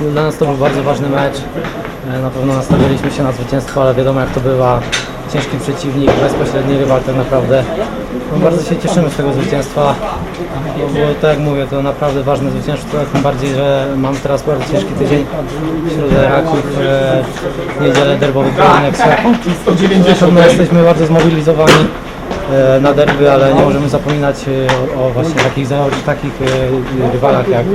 Dla nas to był bardzo ważny mecz. E, Na pewno nastawiliśmy się na zwycięstwo, ale wiadomo jak to bywa. Ciężki przeciwnik, bezpośredni rywal tak naprawdę. No, bardzo się cieszymy z tego zwycięstwa, bo, bo tak jak mówię, to naprawdę ważne zwycięstwo, tym bardziej, że mamy teraz bardzo ciężki tydzień. Środę Raków, e, niedzielę derbowy pojedynek z Raką. Na pewno jesteśmy bardzo zmobilizowani na derby, ale nie możemy zapominać e, o, o właśnie takich, takich e, rywalach jak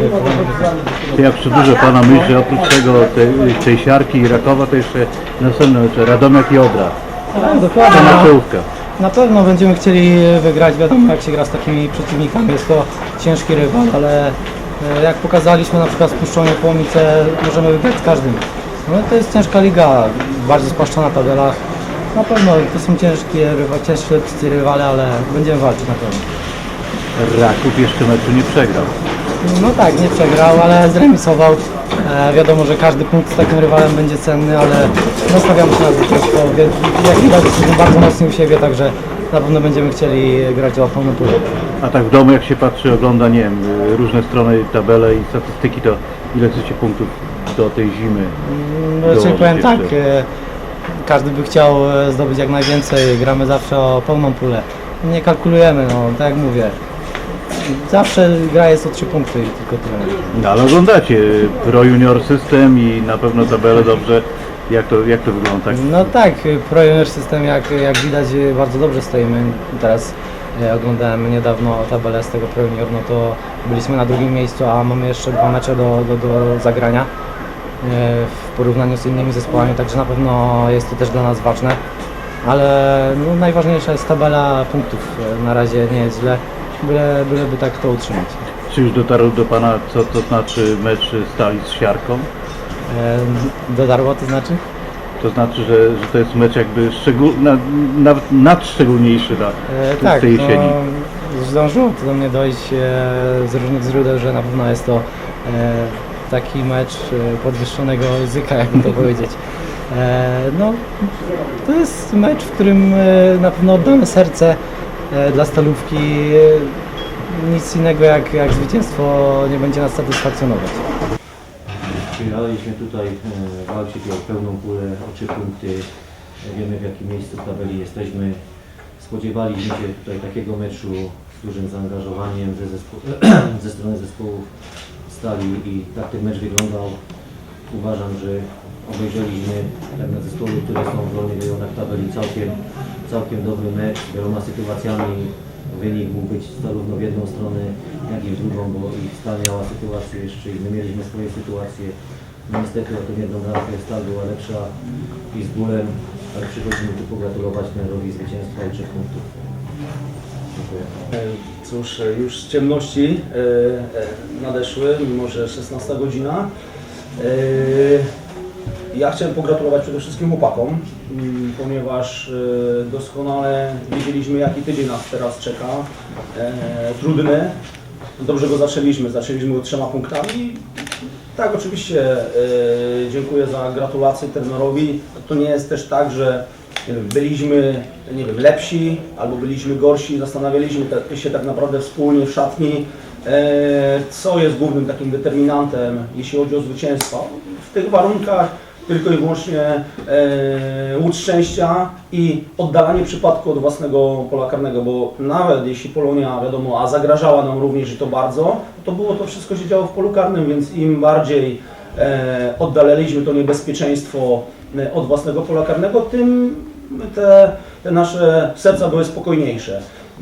Jak przedłużę Pana myśl, że oprócz tego tej, tej siarki i Rakowa to jeszcze następne mecze Radomiak i Odra. Tak, dokładnie. To na czołówkę. Na pewno będziemy chcieli wygrać, wiadomo jak się gra z takimi przeciwnikami, jest to ciężki rywal, ale e, jak pokazaliśmy na przykład w Puszczonie Połomice, możemy wygrać z każdym. No to jest ciężka liga, bardzo spłaszczona tabela. Na pewno to są ciężkie, rywa- ciężcy rywale, ale będziemy walczyć na pewno. Raków jeszcze meczu nie przegrał. No tak, nie przegrał, ale zremisował. E, wiadomo, że każdy punkt z takim rywalem będzie cenny, ale nastawiamy się na zwycięstwo. Jak widać, jesteśmy bardzo mocni u siebie, także na pewno będziemy chcieli grać o pełną pulę. A tak w domu jak się patrzy, ogląda, nie wiem, różne strony, tabele i statystyki, to ile chcecie punktów do tej zimy? No, dołożyć powiem tak, jeszcze? Każdy by chciał e, zdobyć jak najwięcej, gramy zawsze o pełną pulę. Nie kalkulujemy, no tak jak mówię. Zawsze gra jest o 3 punkty i tylko tyle. No ale oglądacie Pro Junior System i na pewno tabelę dobrze. Jak to, jak to wygląda? No tak, Pro Junior System jak, jak widać bardzo dobrze stoimy. Teraz e, oglądałem niedawno tabelę z tego Pro Junior, no to byliśmy na drugim miejscu, a mamy jeszcze dwa mecze do, do, do zagrania w porównaniu z innymi zespołami, także na pewno jest to też dla nas ważne. Ale no, najważniejsza jest tabela punktów. E, Na razie nie jest źle, byle, byleby tak to utrzymać. Czy już dotarło do Pana, co to znaczy mecz stali z siarką? E, Dodarło to znaczy? To znaczy, że, że to jest mecz jakby szczegól, na, nawet nadszczególniejszy na, E, tak, tej jesieni. no, zdążyło to do mnie dojść e, z różnych źródeł, że na pewno jest to e, taki mecz e, podwyższonego ryzyka, jakby to powiedzieć. E, no, to jest mecz, w którym e, na pewno oddamy serce dla stalówki. Nic innego jak, jak zwycięstwo nie będzie nas satysfakcjonować. Przyjechaliśmy tutaj walczyć o pełną pulę, o trzy punkty. Wiemy w jakim miejscu w tabeli jesteśmy. Spodziewaliśmy się tutaj takiego meczu z dużym zaangażowaniem ze, zespo- ze strony zespołów stali i tak ten mecz wyglądał. Uważam, że obejrzeliśmy na zespoły, które są w dolnych rejonach tabeli całkiem, całkiem dobry mecz z wieloma sytuacjami. Wynik mógł być zarówno w jedną stronę, jak i w drugą, bo i Stal miała sytuację jeszcze i my mieliśmy swoje sytuacje. No niestety o tą jedną bramkę Stal była lepsza i z bólem, ale przychodzimy tu pogratulować trenerowi zwycięstwa i trzech punktów. E, Cóż, e, już ciemności e, nadeszły, mimo że 16 godzina. Ja chciałem pogratulować przede wszystkim chłopakom, mm, ponieważ doskonale wiedzieliśmy jaki tydzień nas teraz czeka. Trudny. Dobrze go zaczęliśmy, zaczęliśmy od trzema punktami. Tak, oczywiście dziękuję za gratulacje trenerowi. To nie jest też tak, że byliśmy nie wiem, lepsi albo byliśmy gorsi. Zastanawialiśmy się tak naprawdę wspólnie w szatni, e, co jest głównym takim determinantem, jeśli chodzi o zwycięstwo. W tych warunkach tylko i wyłącznie e, łód szczęścia i oddalanie przypadku od własnego pola karnego, bo nawet jeśli Polonia, wiadomo, a zagrażała nam również i to bardzo, to było to wszystko się działo w polu karnym, więc im bardziej e, oddalaliśmy to niebezpieczeństwo e, od własnego pola karnego, tym te, te nasze serca były spokojniejsze. E,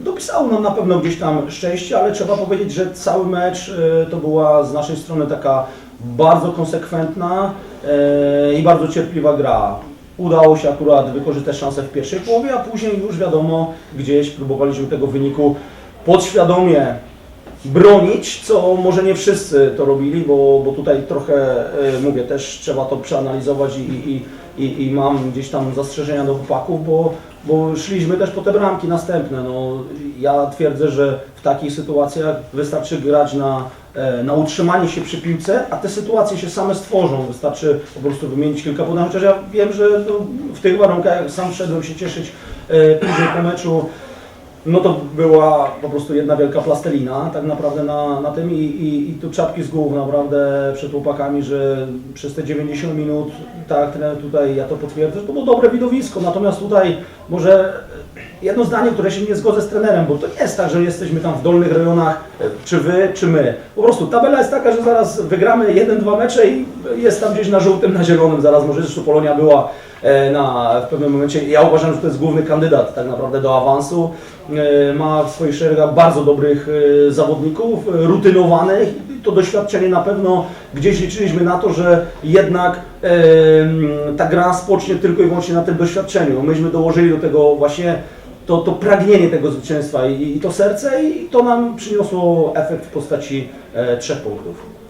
Dopisało nam na pewno gdzieś tam szczęście, ale trzeba powiedzieć, że cały mecz e, to była z naszej strony taka bardzo konsekwentna e, i bardzo cierpliwa gra. Udało się akurat wykorzystać szansę w pierwszej połowie, a później już wiadomo, gdzieś próbowaliśmy tego wyniku podświadomie bronić, co może nie wszyscy to robili, bo, bo tutaj trochę, e, mówię, też trzeba to przeanalizować i, i, i, i mam gdzieś tam zastrzeżenia do chłopaków, bo, bo szliśmy też po te bramki następne. No, ja twierdzę, że w takich sytuacjach wystarczy grać na, e, na utrzymanie się przy piłce, a te sytuacje się same stworzą. Wystarczy po prostu wymienić kilka podań, chociaż ja wiem, że no, w tych warunkach, jak sam szedłem się cieszyć e, później po meczu, no to była po prostu jedna wielka plastelina tak naprawdę na, na tym i, i, i tu czapki z głów naprawdę przed chłopakami, że przez te 90 minut, tak tutaj, ja to potwierdzę, to było dobre widowisko, natomiast tutaj może jedno zdanie, które się nie zgodzę z trenerem, bo to nie jest tak, że jesteśmy tam w dolnych rejonach, e, czy wy, czy my. Po prostu tabela jest taka, że zaraz wygramy jeden, dwa mecze i jest tam gdzieś na żółtym, na zielonym zaraz, może zresztą Polonia była e, na, w pewnym momencie, ja uważam, że to jest główny kandydat tak naprawdę do awansu. E, Ma w swoich szeregach bardzo dobrych zawodników, rutynowanych to doświadczenie na pewno gdzieś liczyliśmy na to, że jednak e, ta gra spocznie tylko i wyłącznie na tym doświadczeniu. Myśmy dołożyli do tego właśnie to, to pragnienie tego zwycięstwa i, i to serce i to nam przyniosło efekt w postaci e, trzech punktów.